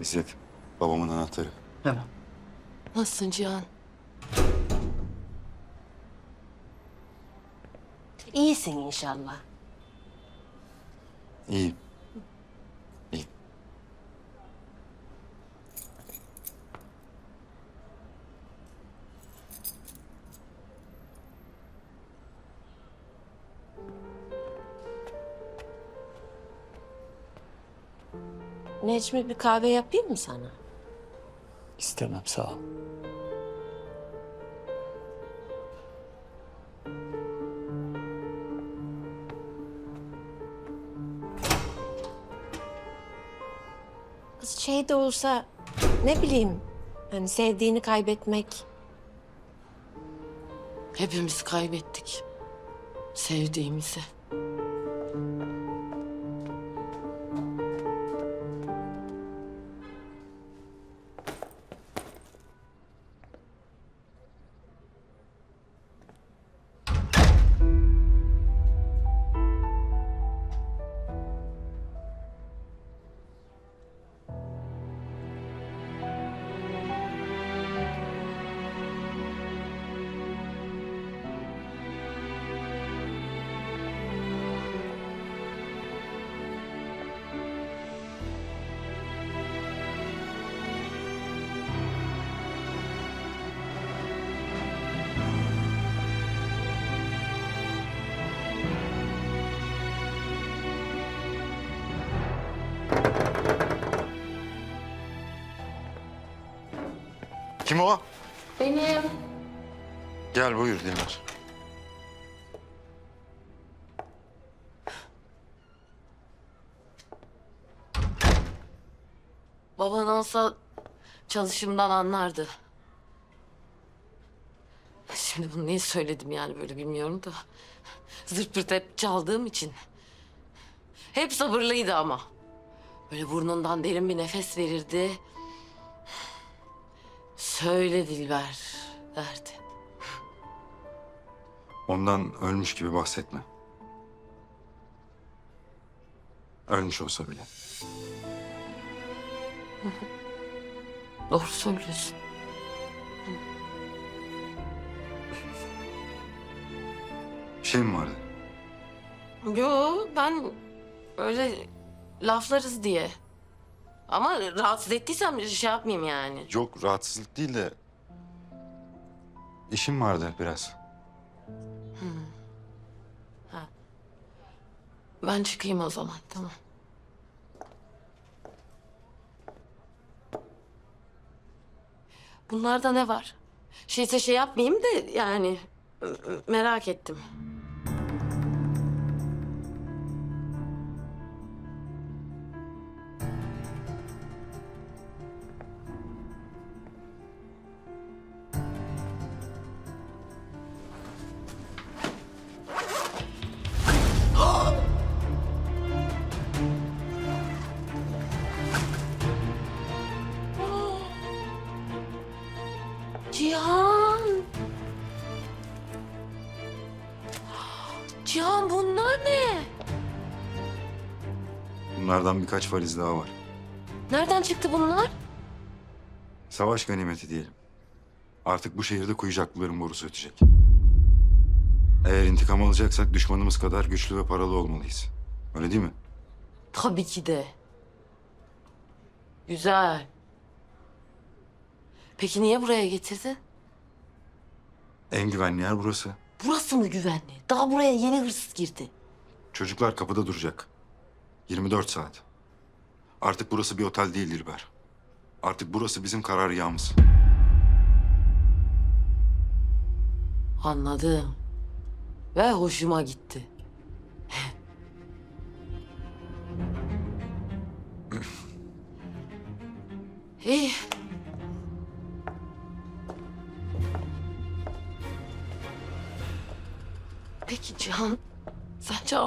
İzzet, babamın anahtarı. Tamam. Nasılsın Cihan? İyisin inşallah. İyi. Necmi bir kahve yapayım mı sana? İstemem sağ ol. Kız şey de olsa ne bileyim hani sevdiğini kaybetmek. Hepimiz kaybettik sevdiğimizi. Kim o? Benim. Gel buyur Dilber. Baban olsa çalışımdan anlardı. Şimdi bunu niye söyledim yani böyle bilmiyorum da. Zırt pırt hep çaldığım için. Hep sabırlıydı ama. Böyle burnundan derin bir nefes verirdi. Söyle Dilber derdi. Ondan ölmüş gibi bahsetme. Ölmüş olsa bile. Doğru söylüyorsun. Bir şey mi vardı? Yo ben öyle laflarız diye. Ama rahatsız ettiysem şey yapmayayım yani. Yok rahatsızlık değil de... işim vardı biraz. Ben çıkayım o zaman tamam. Bunlarda ne var? Şeyse şey yapmayayım da yani merak ettim. Cihan. Cihan bunlar ne? Bunlardan birkaç valiz daha var. Nereden çıktı bunlar? Savaş ganimeti diyelim. Artık bu şehirde kuyucaklıların borusu ötecek. Eğer intikam alacaksak düşmanımız kadar güçlü ve paralı olmalıyız. Öyle değil mi? Tabii ki de. Güzel. Peki niye buraya getirdin? En güvenli yer burası. Burası mı güvenli? Daha buraya yeni hırsız girdi. Çocuklar kapıda duracak. 24 saat. Artık burası bir otel değil Dilber. Artık burası bizim karargahımız. Anladım. Ve hoşuma gitti.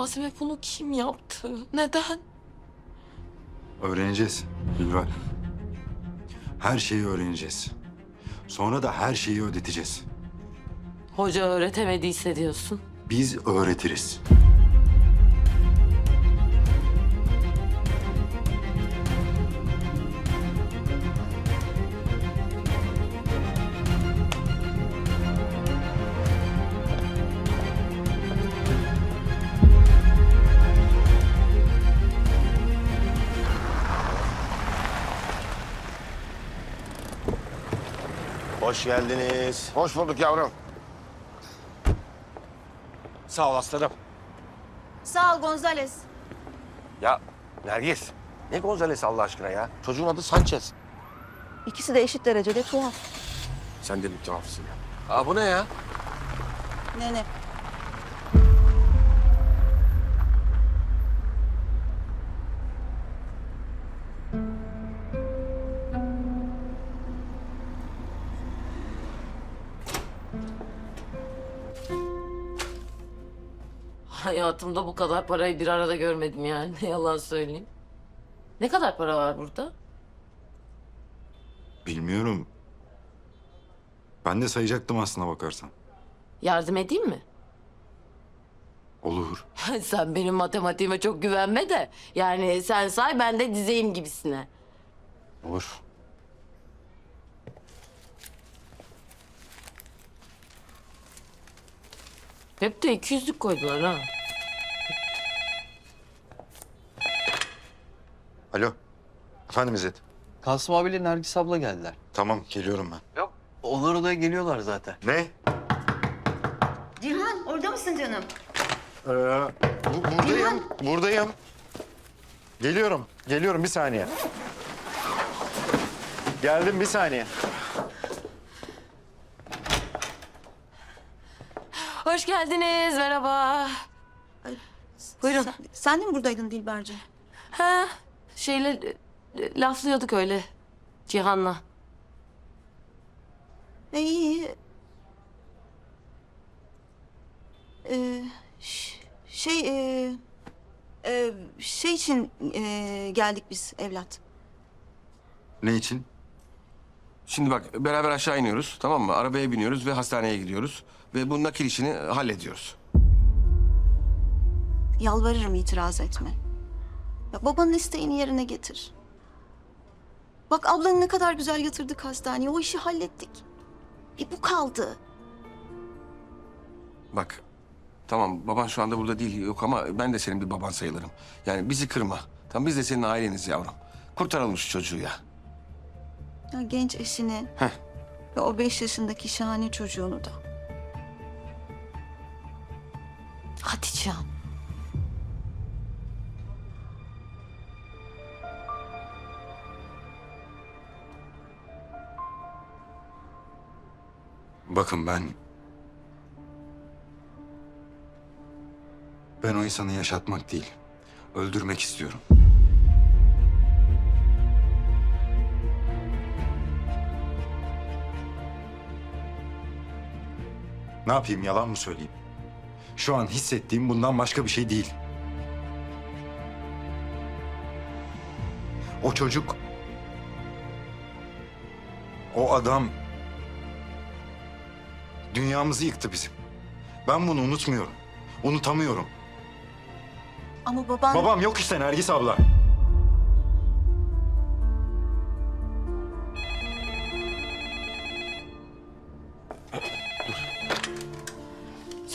Sence Azime bunu kim yaptı? Neden? Öğreneceğiz Dilber. Her şeyi öğreneceğiz. Sonra da her şeyi ödeteceğiz. Hoca öğretemediyse diyorsun. Biz öğretiriz. Hoş geldiniz. Hoş bulduk yavrum. Sağ ol aslanım. Sağ ol Gonzales. Ya Nergis, ne Gonzales Allah aşkına ya? Çocuğun adı Sanchez. İkisi de eşit derecede tuhaf. Sen de tuhafsın ya. Aa bu ne ya? Ne ne? Hayatımda bu kadar parayı bir arada görmedim yani. Ne yalan söyleyeyim. Ne kadar para var burada? Bilmiyorum. Ben de sayacaktım aslına bakarsan. Yardım edeyim mi? Olur. sen benim matematiğime çok güvenme de. Yani sen say ben de dizeyim gibisine. Olur. Hep de 200'lük koydular ha. Alo. Efendim İzzet. Kasım abiyle Nergis abla geldiler. Tamam geliyorum ben. Onlar odaya geliyorlar zaten. Ne? Cihan orada mısın canım? Ee, bu- buradayım. Buradayım. Geliyorum. Geliyorum bir saniye. Geldim bir saniye. Hoş geldiniz. Merhaba. Buyurun. Sen, sen de mi buradaydın Dilberci? Ha, şeyle e, laflıyorduk öyle. Cihan'la. E, iyi. Ee, ş- şey e, e, şey için e, geldik biz evlat. Ne için? Şimdi bak beraber aşağı iniyoruz tamam mı? Arabaya biniyoruz ve hastaneye gidiyoruz. Ve bu nakil işini hallediyoruz. Yalvarırım itiraz etme. Ya babanın isteğini yerine getir. Bak ablanı ne kadar güzel yatırdık hastaneye. O işi hallettik. Bir bu kaldı. Bak tamam baban şu anda burada değil yok ama ben de senin bir baban sayılırım. Yani bizi kırma. Tamam biz de senin aileniz yavrum. Kurtaralım şu çocuğu ya. Ya genç eşini Heh. ve o beş yaşındaki şahane çocuğunu da. Hadi Cihan. Bakın ben... Ben o insanı yaşatmak değil, öldürmek istiyorum. Ne yapayım, yalan mı söyleyeyim? Şu an hissettiğim bundan başka bir şey değil. O çocuk... O adam Dünyamızı yıktı bizim. Ben bunu unutmuyorum. Unutamıyorum. Ama baban... Babam yok işte Nergis abla.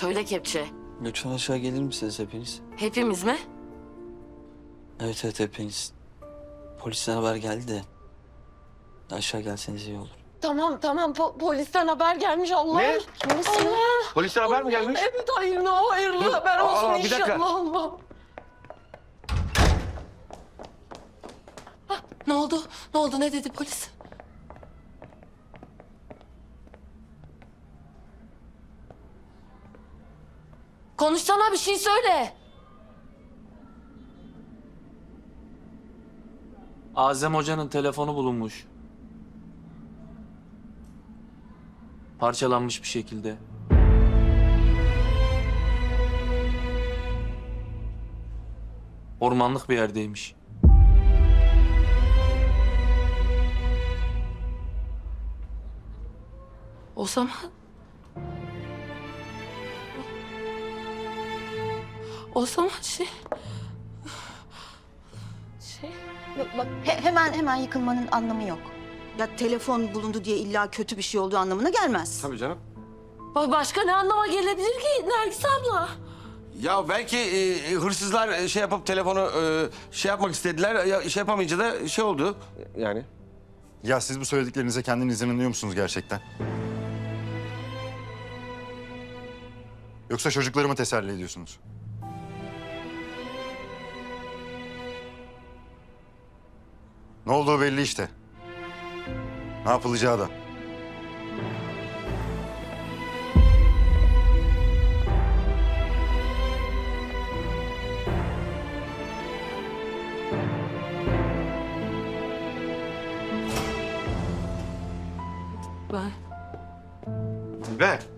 Söyle kepçe. Lütfen aşağı gelir misiniz hepiniz? Hepimiz mi? Evet evet hepiniz. Polisten haber geldi de. Aşağı gelseniz iyi olur. Tamam tamam Po- polisten haber gelmiş Allah. Ne? Allah. Polisten haber mi gelmiş? Evet hayırlı hayırlı Dur, haber aa, olsun bir dakika. inşallah Allah. Hah, Ne oldu? Ne oldu? Ne dedi polis? Konuşsana bir şey söyle. Azem Hoca'nın telefonu bulunmuş. Parçalanmış bir şekilde. Ormanlık bir yerdeymiş. O zaman... O zaman şey... Şey... Yok, bak he- hemen hemen yıkılmanın anlamı yok. Ya telefon bulundu diye illa kötü bir şey olduğu anlamına gelmez. Tabii canım. Ba- Başka ne anlama gelebilir ki Nergis abla? Ya belki e, hırsızlar e, şey yapıp telefonu e, şey yapmak istediler. Ya, şey yapamayınca da şey oldu yani. Ya siz bu söylediklerinize kendiniz inanıyor musunuz gerçekten? Yoksa çocuklarımı teselli ediyorsunuz? Olduğu belli işte. Ne yapılacağı da. Ben Be.